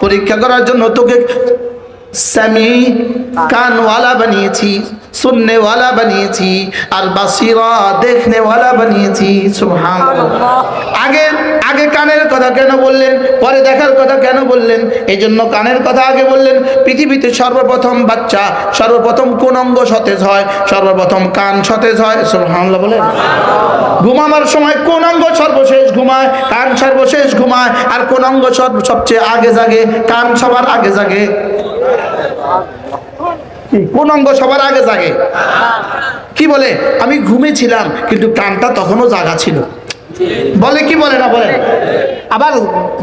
পরীক্ষা করার জন্য তোকে স্যামি কানওয়ালা বানিয়েছি। শুননেওয়ালা বানিয়েছি আর বাসিরা দেখনেওয়ালা বানিয়েছি সুবহানাল্লাহ। আগে আগে কানের কথা কেন বললেন পরে দেখার কথা কেন বললেন? এই জন্য কানের কথা আগে বললেন পৃথিবীতে সর্বপ্রথম বাচ্চা সর্বপ্রথম কোন অঙ্গ সতেজ হয়? সর্বপ্রথম কান সতেজ হয় সুবহানাল্লাহ বলেন। ঘুমাবার সময় কোন অঙ্গ সর্বশেষ ঘুমায়? কান সর্বশেষ ঘুমায়। আর কোন অঙ্গ সর্ব- সবচেয়ে আগে জাগে? কান সবার আগে জাগে। কোন অঙ্গ সবার আগে জাগে? কি বলে? আমি ঘুমেছিলাম কিন্তু কানটা তখনও জাগা ছিল। বলে কি বলে না বলে? আবার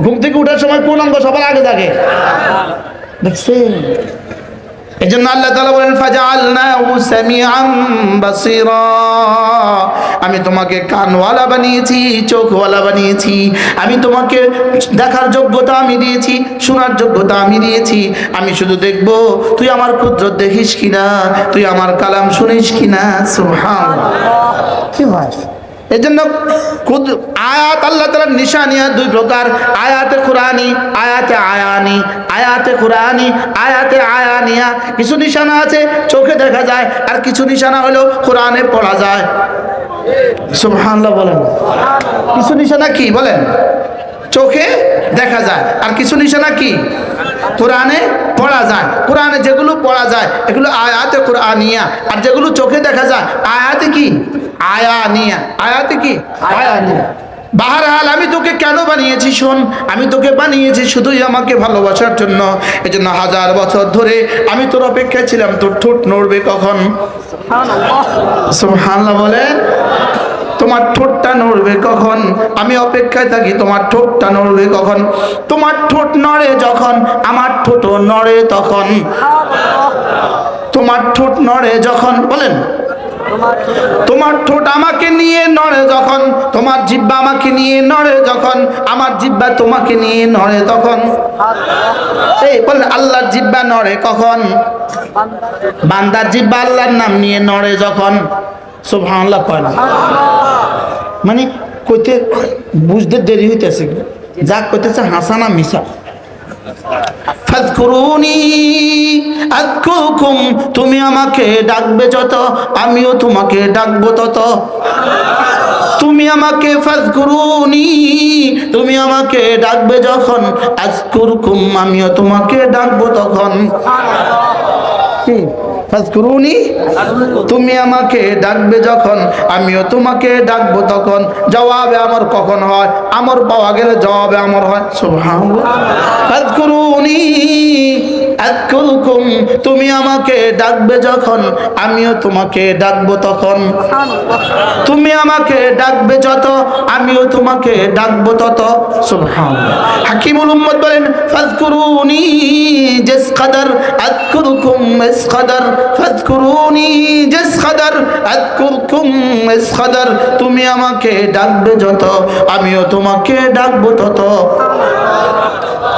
ঘুম থেকে উঠার সময় কোন অঙ্গ সবার আগে জাগে? দেখছেন? এই জন্য আল্লাহ তালা বলেন বাসীরা। আমি তোমাকে কানওয়ালা বানিয়েছি, চোখওয়ালা বানিয়েছি। আমি তোমাকে দেখার যোগ্যতা আমি দিয়েছি, শোনার যোগ্যতা আমি দিয়েছি। আমি শুধু দেখব, তুই আমার কুদরত দেখিস কিনা? তুই আমার কালাম শুনিস কিনা? সুবহানাল্লাহ। কি হয় এই জন্য খুদ আয়াত আল্লাহ তালার নিশানিয়া দুই প্রকার। আয়াতে কোরআনি, আয়াতে আয়ানি, আয়াতে কোরআনি, আয়াতে আয়ানিয়া। কিছু নিশানা আছে, চোখে দেখা যায়, আর কিছু নিশানা হলো কোরআনে পড়া যায়। সুবহানাল্লাহ বলেন। কিছু নিশানা কি? বলেন। চোখে দেখা যায়, আর কিছু নিশানা কি? কোরআনে পড়া যায়। কোরআনে যেগুলো পড়া যায়, এগুলো আয়াতে কোরআনিয়া। আর যেগুলো চোখে দেখা যায়, আয়াতে কি? আয়ানিয়া। আয়াতে কি? আয়ানিয়া। বাহারহাল আমি তোকে কেন বানিয়েছি শোন? আমি তোকে বানিয়েছি শুধুই আমাকে ভালোবাসার জন্য। এই জন্য হাজার বছর ধরে আমি তোর অপেক্ষায় ছিলাম। তোর ঠোঁট নড়বে কখন? সুবহানাল্লাহ। বলে? তোমার ঠোঁটটা নড়বে কখন? আমি অপেক্ষায় থাকি তোমার ঠোঁটটা নড়বে কখন? তোমার ঠোঁট নড়ে যখন আমার ঠোঁটও নড়ে তখন। তোমার ঠোঁট নড়ে যখন বলেন। তোমার ঠোঁট আমাকে নিয়ে নড়ে যখন, তোমার জিব্বা আমাকে নিয়ে নড়ে যখন, আমার জিব্বা তোমাকে নিয়ে নড়ে তখন। এই, বলেন, আল্লাহর জিব্বা নড়ে কখন? বান্দার জিব্বা আল্লাহর নাম নিয়ে নড়ে যখন। সুবহানাল্লাহ কয় মানে কইতে, বুঝতে দেরি হইতেছে। যা কইতেছে হাসানা মিশা। তুমি আমাকে ডাকবে যত, আমিও তোমাকে ডাকবো তত। তুমি আমাকে ফাজকুরুনি তুমি আমাকে ডাকবে যখন আযকুরকুম আমিও তোমাকে ডাকবো তখন। ফাজকুরুনি, তুমি আমাকে ডাকবে যখন, আমিও তোমাকে ডাকবো তখন। জবাবে আমার কখন হয়? আমার পাওয়া গেলে জবাবে আমার হয়। সুবহানাল্লাহ। ফাজকুরুনি তুমি আমাকে ডাকবে যখন, আমিও তোমাকে ডাকবো তখন। তুমি আমাকে ডাকবে যত, আমিও তোমাকে ডাকবো তত। হাকিমুল বলেন ফাজকুরুনি ফাজকুরুনি তুমি আমাকে ডাকবে যত, আমিও তোমাকে ডাকবো তত।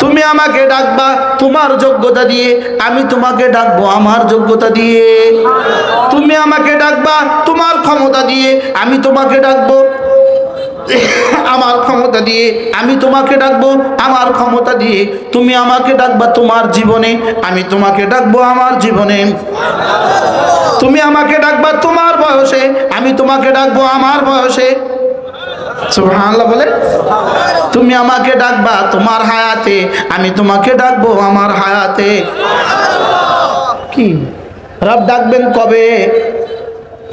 তুমি আমাকে ডাকবা তোমার যোগ্যতা দিয়ে, আমি তোমাকে ডাকবো আমার যোগ্যতা দিয়ে। তুমি আমাকে ডাকবা তোমার ক্ষমতা দিয়ে, আমি তোমাকে ডাকবো আমার ক্ষমতা দিয়ে, আমি তোমাকে ডাকবো আমার ক্ষমতা দিয়ে। তুমি আমাকে ডাকবা তোমার জীবনে, আমি তোমাকে ডাকবো আমার জীবনে। তুমি আমাকে ডাকবা তোমার বয়সে, আমি তোমাকে ডাকবো আমার বয়সে। সুবহানাল্লাহ বলে তুমি আমাকে ডাকবা তোমার হায়াতে, আমি তোমাকে ডাকবো আমার হায়াতে। কি? রব ডাকবেন কবে?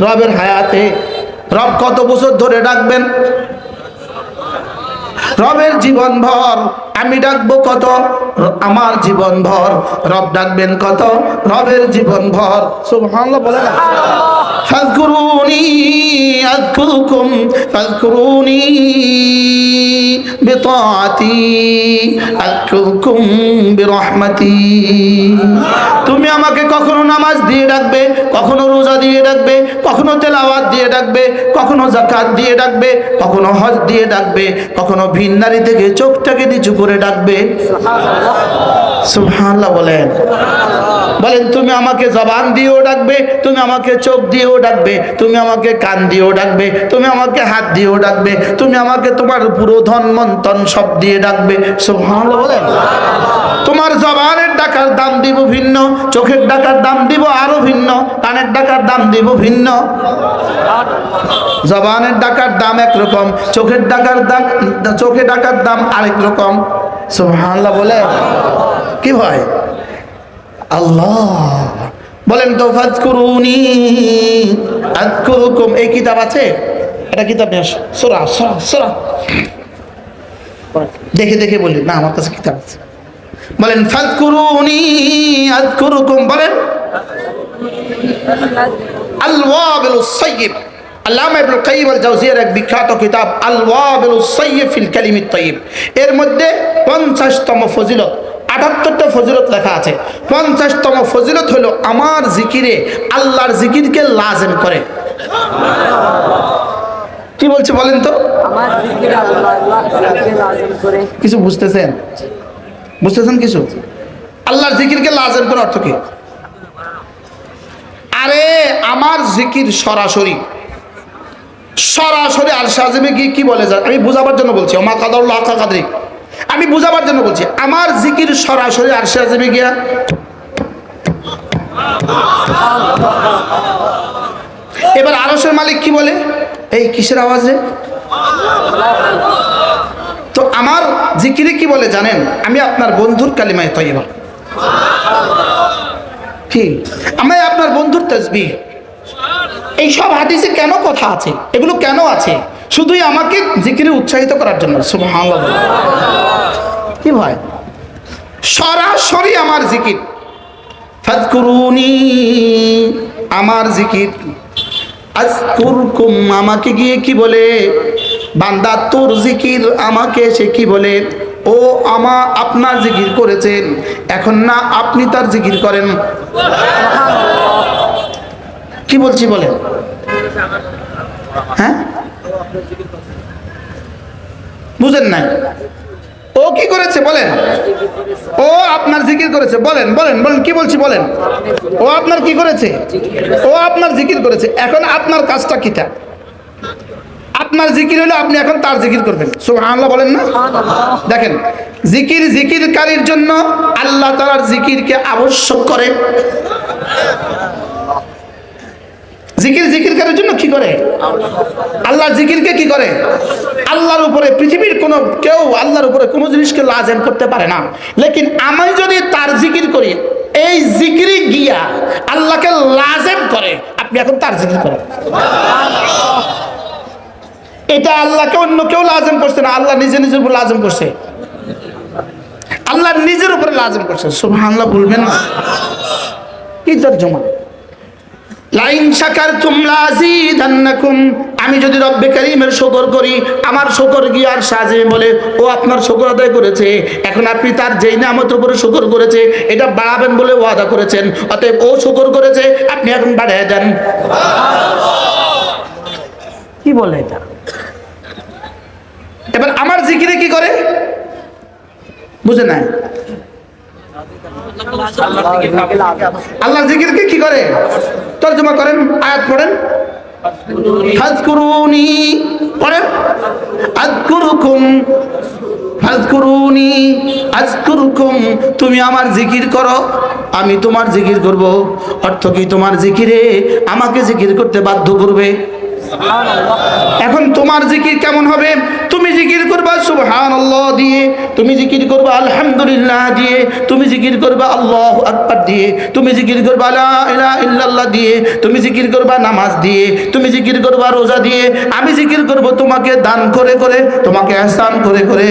রবের হায়াতে। রব কত বছর ধরে ডাকবেন? রবের জীবন ভর আমি ডাকবো কত? আমার জীবন ভর রব ডাকবেন কত? রবের জীবন ভর সুবহানাল্লাহ। বলে না তুমি আমাকে কখনো নামাজ দিয়ে ডাকবে কখনো রোজা দিয়ে ডাকবে কখনো তেলাওয়াত দিয়ে ডাকবে, কখনো জাকাত দিয়ে ডাকবে, কখনো হজ দিয়ে ডাকবে, কখনো ভিন নারী থেকে চোখটাকে নিচু করে ডাকবে। সুবহানাল্লাহ বলেন। বলেন, তুমি আমাকে জবান দিয়েও ডাকবে, তুমি আমাকে চোখ দিয়েও ডাকবে, তুমি আমাকে কান দিয়েও ডাকবে, তুমি আমাকে হাত দিয়েও ডাকবে, তুমি আমাকে তোমার পুরো ধন মন্তন সব দিয়ে ডাকবে। সুবহানাল্লাহ বলেন। তোমার জবানের ডাকার দাম দিব ভিন্ন, চোখের ডাকার দাম দিব আরও ভিন্ন, কানের ডাকার দাম দিব ভিন্ন। জবানের ডাকার দাম একরকম, চোখের ডাকার দাম, চোখে ডাকার দাম আরেক রকম। সুবহানাল্লাহ বলে? কি ভাই? আল্লাহ। বলেন তো, ফাজকুরুনি আযকুরুকুম এই কিতাব আছে? এটা কিতাব নিয়ে আসো। সূরা সূরা সূরা। দেখে দেখে বলি। না, আমার কাছে কিতাব আছে। বলেন ফাজকুরুনি আযকুরুকুম বলেন। আল ওয়াবিলুস সাইয়্যিব। আল্লামা ইবনুল কাইয়িম আল জাওজিয়ার এক বিখ্যাত কিতাব আল ওয়াবিলুস সাইয়্যিব ফিল কালিমিত তাইয়্যিব। এর মধ্যে 50তম ফজিলত আটাত্তরটা ফজিলত লেখা আছে। পঞ্চাশতম ফজিলত হলো আমার জিকিরে আল্লাহর জিকিরকে লাজেম করে। কি বলছে বলেন তো? আমার জিকির আল্লাহ আল্লাহ লাজিম করে। কিছু বুঝতেছেন? বুঝতেছেন কিছু? আল্লাহর জিকিরকে লাজেম করার অর্থ কি? আরে, আমার জিকির সরাসরি। সরাসরি আর সাজেমে গিয়ে কি বলে যায়? আমি বুঝাবার জন্য বলছি। ওমা কাদাউল্লাহ কাদরি। আমি বুঝাবার জন্য বলছি। আমার জিকির সরাসরি আর সাজেমে গিয়া এবার আরসের মালিক কি বলে? এই কিসের আওয়াজে তো আমার জিকিরে কি বলে জানেন? আমি আপনার বন্ধুর কালিমায় তৈবা কি? আমি আপনার বন্ধুর তসবি এইসব হাদিসে কেন কথা আছে? এগুলো কেন আছে? শুধুই আমাকে জিকিরে উৎসাহিত করার জন্য। কি ভাই? সরাসরি আমার জিকির। আমার জিকির। আজকুরকুম, আমাকে গিয়ে কি বলে? বান্দা, তোর জিকির আমাকে সে কি বলে? ও আমা, আপনার জিকির করেছেন। এখন না, আপনি তার জিকির করেন। কি বলছি বলেন? হ্যাঁ? বুঝেন নাই। ও কি করেছে বলেন? ও আপনার জিকির করেছে। বলেন বলেন বলেন, কি বলছি বলেন? ও আপনার কি করেছে? ও আপনার জিকির করেছে। এখন আপনার কাজটা কিটা? আপনার জিকির হলো আপনি এখন তার জিকির করবেন। সুবহানাল্লাহ বলেন না? দেখেন জিকির জিকিরকারীর জন্য আল্লাহ তাআলার জিকিরকে আবশ্যক করে। জিকির জিকিরকারীর জন্য কি করে? আল্লাহর জিকিরকে কি করে? আল্লাহর উপরে পৃথিবীর কোনো কেউ আল্লাহর উপরে কোনো জিনিসকে লাজেম করতে পারে না। লেকিন আমি যদি তার জিকির করি এই জিকিরি গিয়া আল্লাহকে লাজেম করে আপনি এখন তার জিকির করেন। এটা আল্লাহকে অন্য কেউ লাজম করছে না, আল্লাহ নিজে নিজের উপর লাজম করছে। আল্লাহ নিজের উপরে লাজম করছে। সুবহানাল্লাহ বলবেন না। কি তর্জমা লাইন শাকার তুমলা আমি যদি রব্বে কারিমের শকর করি, আমার শকর গিয়ে আর সাজে বলে, ও আপনার শকর আদায় করেছে। এখন আপনি তার যেই নামতের উপরে শকর করেছে, এটা বাড়াবেন বলে ওয়াদা করেছেন। অতএব ও শকর করেছে, আপনি এখন বাড়ায় দেন। কি বলে এটা? এবার আমার জিকিরে কি করে? বুঝে নাই? আল্লাহ জিকিরকে কি করে? তর্জমা করেন, আয়াত পড়েন। ফাজকুরুনি, পড়েন। আজকুরুকুম, ফাজকুরুনি, আজকুরুকুম, তুমি আমার জিকির করো, আমি তোমার জিকির করব। অর্থ কি তোমার জিকিরে আমাকে জিকির করতে বাধ্য করবে? এখন তোমার জিকির কেমন হবে? তুমি জিকির করবা সুবহান আল্লাহ দিয়ে তুমি জিকির করবা আলহামদুলিল্লাহ দিয়ে তুমি জিকির করবা আল্লাহ আকবার দিয়ে তুমি জিকির করবা লা ইলাহা ইল্লাল্লাহ দিয়ে তুমি জিকির করবা নামাজ দিয়ে তুমি জিকির করবা রোজা দিয়ে আমি জিকির করব তোমাকে দান করে করে তোমাকে ihsan করে করে।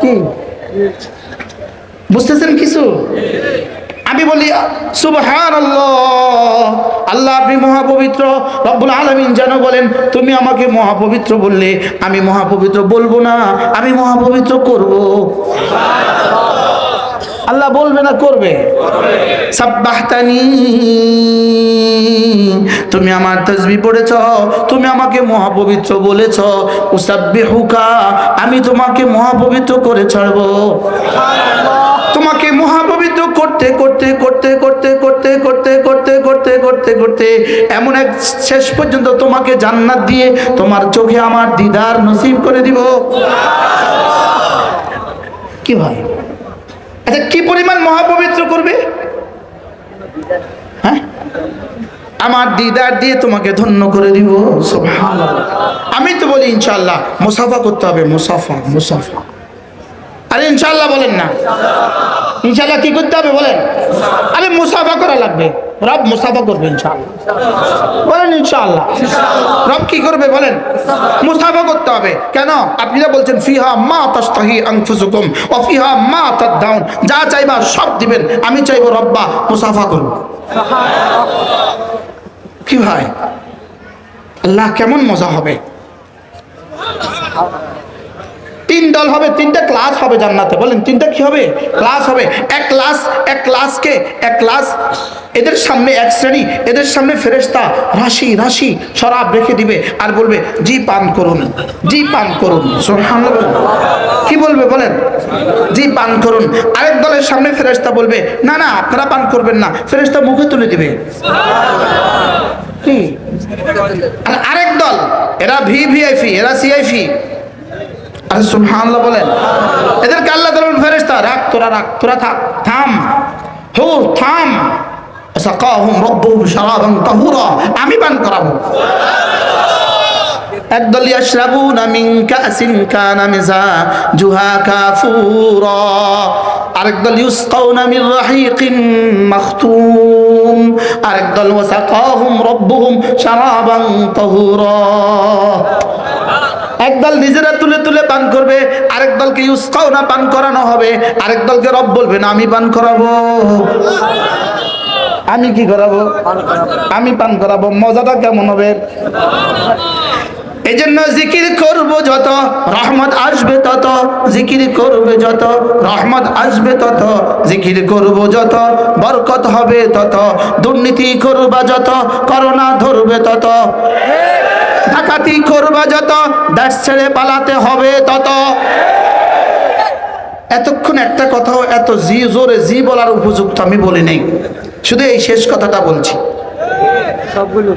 কি? বুঝতেছেন কিছু? আমি বলি সুবহান আল্লাহ আপনি মহাপবিত্র। রব্বুল আলমিন যেন বলেন, তুমি আমাকে মহাপবিত্র বললে, আমি মহাপবিত্র বলব না, আমি মহাপবিত্র করব। আল্লাহ বলবে না করবে? সাব্বাহতানি। তুমি আমার তসবি পড়েছ, তুমি আমাকে মহাপবিত্র বলেছ। উসাব্বিহুকা, আমি তোমাকে মহাপবিত্র করে ছাড়বো। তোমাকে মহাপবিত্র করতে করতে করতে করতে করতে করতে করতে করতে করতে করতে এমন এক শেষ পর্যন্ত তোমাকে জান্নাত দিয়ে তোমার চোখে আমার দিদার নসিব করে দিব। কি ভাই? আচ্ছা কি পরিমাণ মহাপবিত্র করবে? হ্যাঁ? আমার দিদার দিয়ে তোমাকে ধন্য করে দিব। আমি তো বলি ইনশাল্লাহ মুসাফা করতে হবে, মুসাফা মুসাফা। আরে ইনশাল্লাহ বলেন না। ইনশাল্লাহ কি করতে হবে বলেন? আরে, মুসাফা করা লাগবে। রব মুসাফা করবে বলেন ইনশাল্লাহ রব কি করবে, বলেন? মুসাফা করতে হবে। কেন? আপনি না বলছেন, ফিহা মা তাস্তাহি আনফুসুকুম ও ফিহা মা তাদাউন যা চাইবা সব দিবেন, আমি চাইব রব্বা মুসাফা করব কি ভাই? আল্লাহ কেমন মজা হবে? তিন দল হবে, তিনটা ক্লাস হবে জান্নাতে। বলেন, তিনটা কি হবে? ক্লাস হবে। এক ক্লাস এক ক্লাসকে এক ক্লাস এদের সামনে এক শ্রেণি, এদের সামনে ফেরেশতা। রাশি রাশি, শরাব রেখে দিবে আর বলবে, জি, পান করুন, জি, পান করুন। কি বলবে বলেন? জি, পান করুন। আরেক দলের সামনে ফেরেশতা বলবে, না না, আপনারা পান করবেন না। ফেরেশতা মুখে তুলে দিবে। আর আরেক দল, এরা ভি ভিআইপি এরা সিআইপি আরে সুবহানাল্লাহ বলেন। এদেরকে আল্লাহ তাআলা ফেরেশতা রাখ তোরা রাখ তোরা থাক, থাম। হো থাম। সাকাহুম রাব্বুহুম শারাবান তাহুরা, আমি পান করাবো। একদল ইয়াশরাবুনা মিন কাসিন কানা মিজাজুহা কাফুরা। আরেকদল ইউসকাউনা মিন রাহিকিন মাখতুম। আরেকদল ওয়াসাকাহুম রাব্বুহুম শারাবান তাহুরা। একদল নিজেরা তুলে তুলে পান করবে, আরেক দলকে ইউসকাও না, পান করানো হবে, আরেক দলকে রব বলবে, না, আমি পান করাবো। আমি কি করাবো? আমি পান করাবো। মজাটা কেমন হবে? এই জন্য জিকির করব যত, রহমত আসবে তত, জিকির করবে যত, রহমত আসবে তত, জিকির করব যত, বরকত হবে তত, দুর্নীতি করবা যত, করোনা ধরবে তত। ডাকাতি করবা যত দেশ ছেড়ে পালাতে হবে তত। এতক্ষণ একটা কথা এত জি, জোরে জি বলার উপযুক্ত আমি বলি নেই। শুধু এই শেষ কথাটা বলছি। সবগুলো।